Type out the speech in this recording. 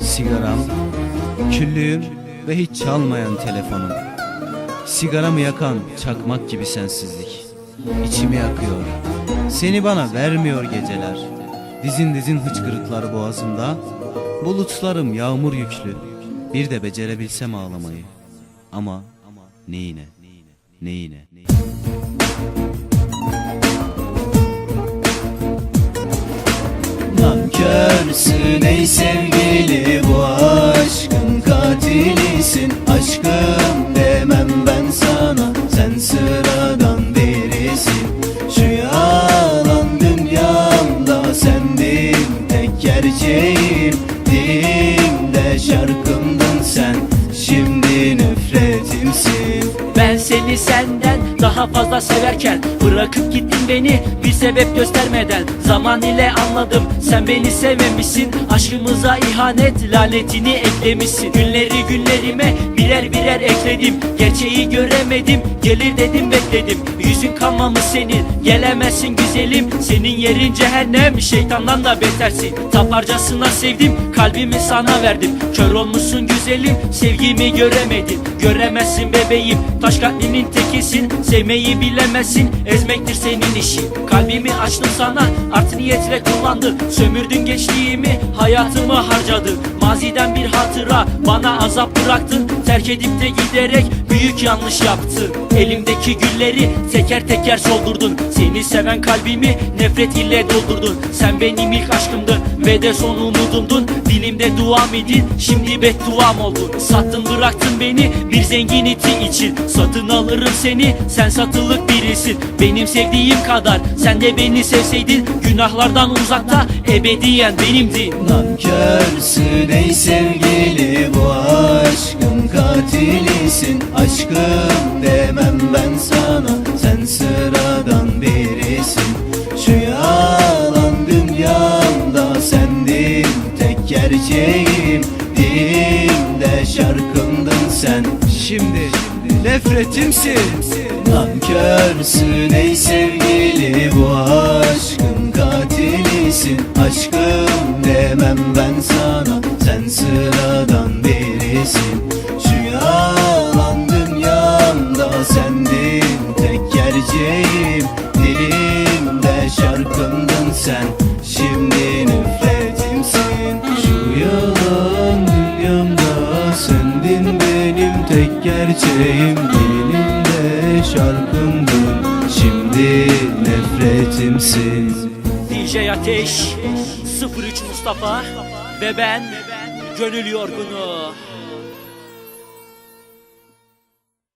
Sigaram, küllüğüm ve hiç çalmayan telefonum. Sigaramı yakan çakmak gibi sensizlik. İçimi yakıyor. Seni bana vermiyor geceler. Dizin dizin hıçkırıklar boğazımda. Bulutlarım yağmur yüklü. Bir de becerebilsem ağlamayı. Ama neyine? Neyine? Nankörsün ey sevgili bu aşkın katilisin. Aşkım demem ben sana. Sen sıradan birisin. Şu yalan dünyamda sendin. Tek gerçeğim Dilimde şarkımdın sen. Şimdi nefretimsin. Ben seni senden daha fazla severken Bırakıp gittin beni bir sebep göstermeden. Zaman ile anladım sen beni sevmemişsin. Aşkımıza ihanet lanetini eklemişsin. Günleri günlerime birer birer ekledim. Gerçeği göremedim gelir dedim bekledim. Yüzün kanmamış senin? Gelemezsin güzelim. Senin yerin cehennem. Şeytandan da betersin. Taparcasına sevdim kalbimi sana verdim. Kör olmuşsun güzelim sevgimi göremedin Göremezsin bebeğim taş kalbinin tekisin Sevmeyi bilemezsin ezmektir senin işin. Kalbimi açtım sana art niyetle kullandın Sömürdün gençliğimi hayatımı harcadın Maziden bir hatıra bana azap bıraktın Terk edip de giderek büyük yanlış yaptın Elimdeki gülleri teker teker soldurdun. Seni seven kalbimi nefret ile doldurdun. Sen benim ilk aşkımdın ve de son umudumdun Dilimde duam idin şimdi bedduam oldun Sattın bıraktın beni bir zengin iti için. Satın alırım seni sen satılık birisin. Benim sevdiğim kadar sen de beni sevseydin. Günahlardan uzakta ebediyen benimdin Nankörsün ey sevgili bu aşkın katilisin. Aşkım demem ben sana gerçeğim Dilimde şarkımdın sen. Şimdi nefretimsin. Nankörsün ey sevgili bu aşkın katilisin. Aşkım demem ben sana sen sıradan birisin. Şu yalan dünyamda sendin tek gerçeğim. Dilimde şarkımdın sen. Şimdi sendin benim tek gerçeğim Dilimde şarkımdın şimdi nefretimsin. DJ Ateş 03 Mustafa ve ben Gönül Yorgunu